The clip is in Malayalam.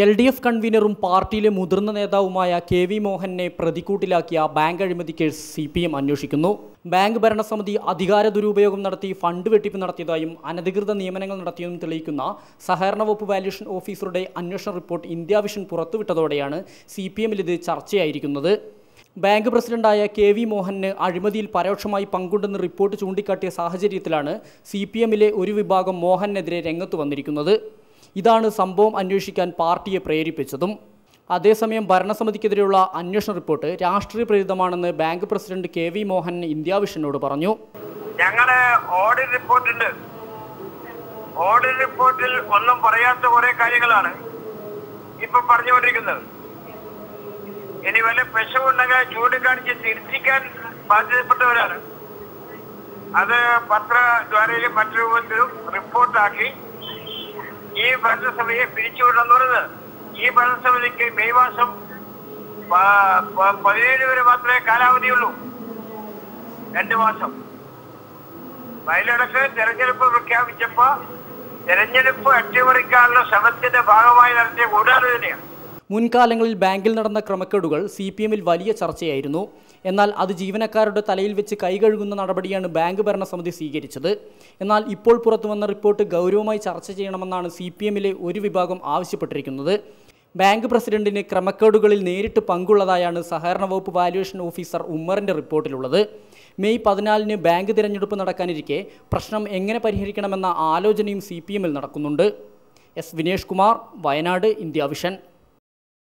എൽ ഡി എഫ് കൺവീനറും പാർട്ടിയിലെ മുതിർന്ന നേതാവുമായ കെ വി മോഹനെ പ്രതിക്കൂട്ടിലാക്കിയ ബാങ്ക് അഴിമതി കേസ് സി പി എം അന്വേഷിക്കുന്നു. ബാങ്ക് ഭരണസമിതി അധികാര ദുരുപയോഗം നടത്തി ഫണ്ട് വെട്ടിപ്പ് നടത്തിയതായും അനധികൃത നിയമനങ്ങൾ നടത്തിയതും തെളിയിക്കുന്ന സഹകരണ വകുപ്പ് വാല്യൂഷൻ ഓഫീസറുടെ അന്വേഷണ റിപ്പോർട്ട് ഇന്ത്യ വിഷൻ പുറത്തുവിട്ടതോടെയാണ് സി പി എമ്മിൽ ഇത് ചർച്ചയായിരിക്കുന്നത്. ബാങ്ക് പ്രസിഡന്റായ കെ വി മോഹന് അഴിമതിയിൽ പരോക്ഷമായി പങ്കുണ്ടെന്ന് റിപ്പോർട്ട് ചൂണ്ടിക്കാട്ടിയ സാഹചര്യത്തിലാണ് സി പി എമ്മിലെ ഒരു വിഭാഗം മോഹനെതിരെ രംഗത്ത് വന്നിരിക്കുന്നത്. ഇതാണ് സംഭവം അന്വേഷിക്കാൻ പാർട്ടിയെ പ്രേരിപ്പിച്ചതും. അതേസമയം ഭരണസമിതിക്കെതിരെയുള്ള അന്വേഷണ റിപ്പോർട്ട് രാഷ്ട്രീയ പ്രേരിതമാണെന്ന് bank president K V Mohan ഇന്ത്യാവിഷനോട് പറഞ്ഞു. ഞങ്ങളുടെ ഓഡിറ്റ് റിപ്പോർട്ടുണ്ട്. ഓഡിറ്റ് റിപ്പോർട്ടിൽ ഒന്നും പറയാത്ത കുറെ കാര്യങ്ങളാണ് ഇപ്പൊ പറഞ്ഞുകൊണ്ടിരിക്കുന്നത്. ഇനി വല്ല പെശവുണ്ടെങ്കിൽ ചൂണ്ടിക്കാണിച്ച് തിരിച്ചിക്കാൻ ബാധ്യതപ്പെട്ടവരാണ്. അത് പത്രദ്വാരയിലും മറ്റു രൂപത്തിലും റിപ്പോർട്ടാക്കി ഈ ഭരണസമിതിയെ പിരിച്ചുവിടെന്ന് പറയുന്നത് ഈ ഭരണസമിതിക്ക് മെയ് മാസം പതിനേഴ് വരെ മാത്രമേ കാലാവധിയുള്ളൂ. രണ്ട് മാസം. വയലിടക്ക് തെരഞ്ഞെടുപ്പ് പ്രഖ്യാപിച്ചപ്പോ തെരഞ്ഞെടുപ്പ് അട്ടിമറിക്കാനുള്ള ശ്രമത്തിന്റെ ഭാഗമായി നടത്തിയ ഗൂഢാലോചനയാണ്. മുൻകാലങ്ങളിൽ ബാങ്കിൽ നടന്ന ക്രമക്കേടുകൾ സി പി എമ്മിൽ വലിയ ചർച്ചയായിരുന്നു. എന്നാൽ അത് ജീവനക്കാരുടെ തലയിൽ വെച്ച് കൈകഴുകുന്ന നടപടിയാണ് ബാങ്ക് ഭരണസമിതി സ്വീകരിച്ചത്. എന്നാൽ ഇപ്പോൾ പുറത്തുവന്ന റിപ്പോർട്ട് ഗൗരവമായി ചർച്ച ചെയ്യണമെന്നാണ് സി പി എമ്മിലെ ഒരു വിഭാഗം ആവശ്യപ്പെട്ടിരിക്കുന്നത്. ബാങ്ക് പ്രസിഡന്റിന് ക്രമക്കേടുകളിൽ നേരിട്ട് പങ്കുള്ളതായാണ് സഹകരണ വകുപ്പ് വാല്യുവേഷൻ ഓഫീസർ ഉമ്മറിന്റെ റിപ്പോർട്ടിലുള്ളത്. മെയ് പതിനാലിന് ബാങ്ക് തിരഞ്ഞെടുപ്പ് നടക്കാനിരിക്കെ പ്രശ്നം എങ്ങനെ പരിഹരിക്കണമെന്ന ആലോചനയും സി നടക്കുന്നുണ്ട്. S Vinesh Kumar Wayanad India Vision.